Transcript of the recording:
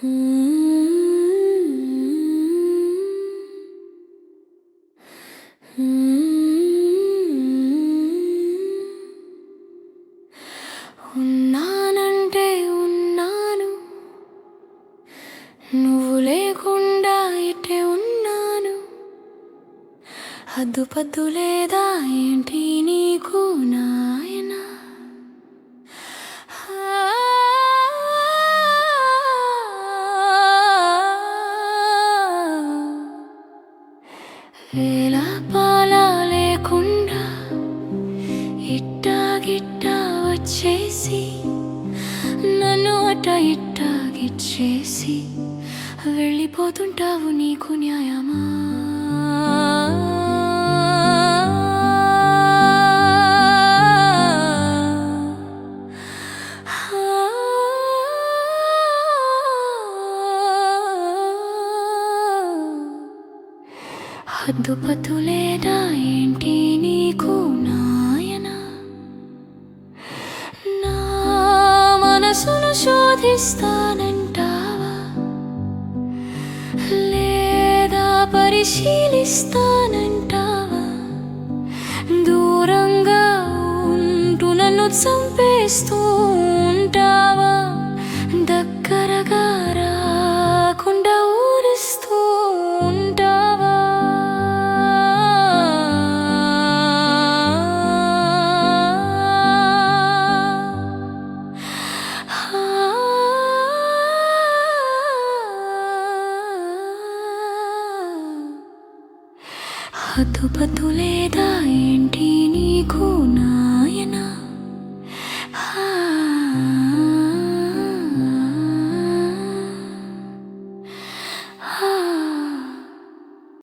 Hmm. ఉన్నానంటే ఉన్నాను. నువ్వు లేకుండా ఇటే ఉన్నాను. హద్దు పద్దు లేదా ఏంటి వేల పాల లేకుండా ఇట్టా గిట్టా వచ్చేసి నన్ను అట్ట ఇట్టా గిచ్చేసి వెళ్ళిపోతుంటావు నీకు న్యాయమా? హద్దు లేదా ఏంటి నీకు నాయనా? నా మనసును శోధిస్తానంటావా? లేదా పరిశీలిస్తానంటావా? దూరంగా ఉంటూ నన్ను చంపేస్తూ ఉంటావా? దగ్గరగా హద్దు పద్దు లేదా ఏంటి నీకు?